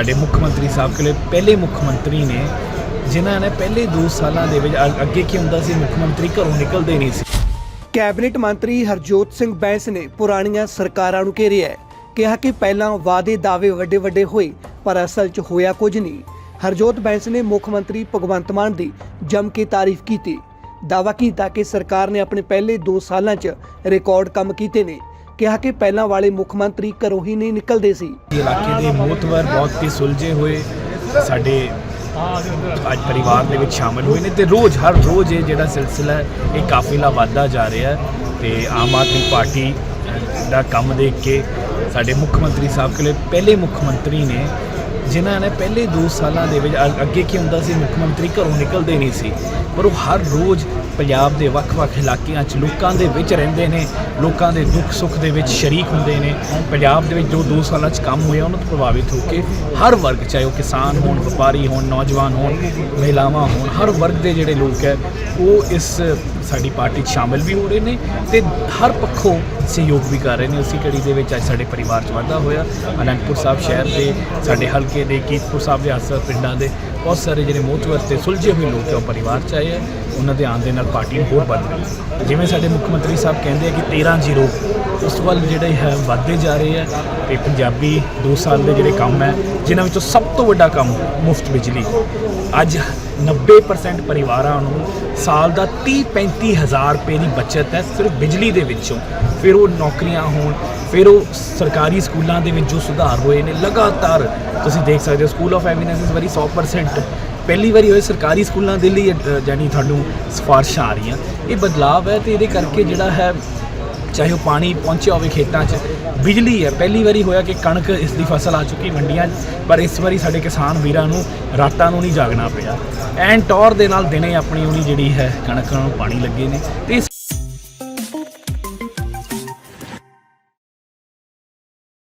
ਸਾਡੇ ਮੁੱਖ ਮੰਤਰੀ ਸਾਹਿਬ ਕੋਲੇ ਪਹਿਲੇ ਮੁੱਖ ਮੰਤਰੀ ਨੇ, ਜਿਨ੍ਹਾਂ ਨੇ ਪਹਿਲੇ 2 ਸਾਲਾਂ ਦੇ ਵਿੱਚ ਅੱਗੇ ਕੀ ਹੁੰਦਾ ਸੀ, ਮੁੱਖ ਮੰਤਰੀ ਘਰੋਂ ਨਿਕਲਦੇ ਨਹੀਂ ਸੀ। ਕੈਬਨਿਟ ਮੰਤਰੀ ਹਰਜੋਤ ਸਿੰਘ ਬੈਂਸ ਨੇ ਪੁਰਾਣੀਆਂ ਸਰਕਾਰਾਂ ਨੂੰ ਘੇਰਿਆ ਹੈ। ਕਿਹਾ ਕਿ ਪਹਿਲਾਂ ਵਾਅਦੇ ਦਾਅਵੇ ਵੱਡੇ ਵੱਡੇ ਹੋਏ, ਪਰ ਅਸਲ 'ਚ ਹੋਇਆ ਕੁਝ ਨਹੀਂ। ਹਰਜੋਤ ਬੈਂਸ ਨੇ ਮੁੱਖ ਮੰਤਰੀ ਭਗਵੰਤ ਮਾਨ ਦੀ ਜੰਮ ਕੇ ਤਾਰੀਫ ਕੀਤੀ। ਦਾਅਵਾ ਕੀਤਾ ਕਿ ਸਰਕਾਰ ਨੇ ਆਪਣੇ ਪਹਿਲੇ 2 ਸਾਲਾਂ 'ਚ ਰਿਕਾਰਡ ਕੰਮ ਕੀਤੇ ਨੇ। ਕਿਹਾ ਕਿ ਪਹਿਲਾਂ ਵਾਲੇ ਮੁੱਖ ਮੰਤਰੀ ਘਰੋਂ ਹੀ ਨਹੀਂ ਨਿਕਲਦੇ ਸੀ। ਇਲਾਕੇ ਦੇ ਮੋਤਵਰ ਬਹੁਤ ਹੀ ਸੁਲਝੇ ਹੋਏ ਸਾਡੇ ਅੱਜ ਪਰਿਵਾਰ ਦੇ ਵਿੱਚ ਸ਼ਾਮਲ ਹੋਏ ਨੇ ਤੇ ਰੋਜ਼, ਹਰ ਰੋਜ਼ ਇਹ ਜਿਹੜਾ ਸਿਲਸਿਲਾ ਹੈ, ਇਹ ਕਾਫਿਲਾ ਵੱਧਦਾ ਜਾ ਰਿਹਾ ਹੈ ਤੇ ਆਮ ਆਦਮੀ ਪਾਰਟੀ ਦਾ ਕੰਮ ਦੇਖ ਕੇ ਸਾਡੇ ਮੁੱਖ ਮੰਤਰੀ ਸਾਹਿਬ ਕੋਲੇ ਪਹਿਲੇ ਮੁੱਖ ਮੰਤਰੀ ਨੇ ਜਿਨ੍ਹਾਂ ਨੇ ਪਹਿਲੇ 2 ਸਾਲਾਂ ਦੇ ਵਿੱਚ ਅ- ਅੱਗੇ ਕੀ ਹੁੰਦਾ ਸੀ, ਮੁੱਖ ਮੰਤਰੀ ਘਰੋਂ ਨਿਕਲਦੇ ਨਹੀਂ ਸੀ। ਪਰ ਉਹ ਹਰ ਰੋਜ਼ ਪੰਜਾਬ ਦੇ ਵੱਖ-ਵੱਖ ਇਲਾਕਿਆਂ 'ਚ ਲੋਕਾਂ ਦੇ ਵਿੱਚ ਰਹਿੰਦੇ ਨੇ, ਲੋਕਾਂ ਦੇ ਦੁੱਖ ਸੁੱਖ ਦੇ ਵਿੱਚ ਸ਼ਰੀਕ ਹੁੰਦੇ ਨੇ। ਪੰਜਾਬ ਦੇ ਵਿੱਚ ਜੋ 2 ਸਾਲਾਂ 'ਚ ਕੰਮ ਹੋਇਆ, ਉਹਨਾਂ ਤੋਂ ਪ੍ਰਭਾਵਿਤ ਹੋ ਕੇ ਹਰ ਵਰਗ, ਚਾਹੇ ਉਹ ਕਿਸਾਨ ਹੋਣ, ਵਪਾਰੀ ਹੋਣ, ਨੌਜਵਾਨ ਹੋਣ, ਮਹਿਲਾਵਾਂ ਹੋਣ, ਹਰ ਵਰਗ ਦੇ ਜਿਹੜੇ ਲੋਕ ਹੈ, ਉਹ ਇਸ ਸਾਡੀ ਪਾਰਟੀ 'ਚ ਸ਼ਾਮਿਲ ਵੀ ਹੋ ਰਹੇ ਨੇ ਤੇ ਹਰ ਪੱਖੋਂ ਸਹਿਯੋਗ ਵੀ ਕਰ ਰਹੇ ਨੇ। ਉਸੇ ਕੜੀ ਦੇ ਵਿੱਚ ਅੱਜ ਸਾਡੇ ਪਰਿਵਾਰ 'ਚ ਵਾਧਾ ਹੋਇਆ। ਅਨੰਦਪੁਰ ਸਾਹਿਬ ਸ਼ਹਿਰ ਦੇ ਸਾਡੇ ਹਲਕੇ ਦੇ ਕੀਰਤਪੁਰ ਸਾਹਿਬ ਦੇ ਆਸ ਪਿੰਡਾਂ ਦੇ ਬਹੁਤ ਸਾਰੇ ਜਿਹੜੇ ਮੋਹਤਵਰ ਤੇ ਸੁਲਝੇ ਹੋਏ ਲੋਕ ਹੈ ਉਹ ਪਰਿਵਾਰ 'ਚ ਆਏ ਹੈ ਉਹਨਾਂ ਦੇ ਆਉਣ ਦੇ ਨਾਲ ਪਾਰਟੀ ਹੋਰ ਵੱਧ ਰਹੀ ਜਿਵੇਂ ਸਾਡੇ ਮੁੱਖ ਮੰਤਰੀ ਸਾਹਿਬ ਕਹਿੰਦੇ ਆ ਕਿ 13 ਜ਼ੀਰੋ, ਉਸ ਵੱਲ ਜਿਹੜੇ ਹੈ, ਵੱਧਦੇ ਜਾ ਰਹੇ ਹੈ ਤੇ ਪੰਜਾਬੀ 2 ਸਾਲ ਦੇ ਜਿਹੜੇ ਕੰਮ ਹੈ, ਜਿਨ੍ਹਾਂ ਵਿੱਚੋਂ ਸਭ ਤੋਂ ਵੱਡਾ ਕੰਮ ਮੁਫਤ ਬਿਜਲੀ। ਅੱਜ 90% ਪਰਿਵਾਰਾਂ ਨੂੰ ਸਾਲ ਦਾ 30 35 ਹਜ਼ਾਰ ਰੁਪਏ ਦੀ ਬਚਤ ਹੈ ਸਿਰਫ ਬਿਜਲੀ ਦੇ ਵਿੱਚੋਂ। ਫਿਰ ਉਹ ਨੌਕਰੀਆਂ ਹੋਣ ਫਿਰ ਉਹ ਸਰਕਾਰੀ ਸਕੂਲਾਂ ਦੇ ਵਿੱਚ ਜੋ ਸੁਧਾਰ ਹੋਏ ਨੇ ਲਗਾਤਾਰ ਤੁਸੀਂ ਦੇਖ ਸਕਦੇ ਹੋ ਸਕੂਲ ਆਫ ਐਵੀਨੈਂਸ ਇਸ ਵਾਰੀ 100% ਪਹਿਲੀ ਵਾਰੀ ਹੋਏ ਸਰਕਾਰੀ ਸਕੂਲਾਂ ਦੇ ਲਈ ਅ, ਜਾਣੀ ਤੁਹਾਨੂੰ ਸਿਫਾਰਸ਼ਾਂ ਆ ਰਹੀਆਂ। ਇਹ ਬਦਲਾਅ ਹੈ ਤੇ ਇਹਦੇ ਕਰਕੇ ਜਿਹੜਾ ਹੈ ਚਾਹੇ ਉਹ ਪਾਣੀ ਪਹੁੰਚਿਆ ਹੋਵੇ ਖੇਤਾਂ 'ਚ ਬਿਜਲੀ ਹੈ। ਪਹਿਲੀ ਵਾਰੀ ਹੋਇਆ ਕਿ ਕਣਕ ਇਸ ਦੀ ਫਸਲ ਆ ਚੁੱਕੀ ਮੰਡੀਆਂ 'ਚ ਪਰ ਇਸ ਵਾਰੀ ਸਾਡੇ ਕਿਸਾਨ ਵੀਰਾਂ ਨੂੰ ਰਾਤਾਂ ਨੂੰ ਨਹੀਂ ਜਾਗਣਾ ਪਿਆ। ਐਨ ਟੌਰ ਦੇ ਨਾਲ ਦਿਨੇ ਆਪਣੀ ਉਹਨੀ ਜਿਹੜੀ ਹੈ ਕਣਕ ਨੂੰ ਪਾਣੀ ਲੱਗੇ ਨੇ ਤੇ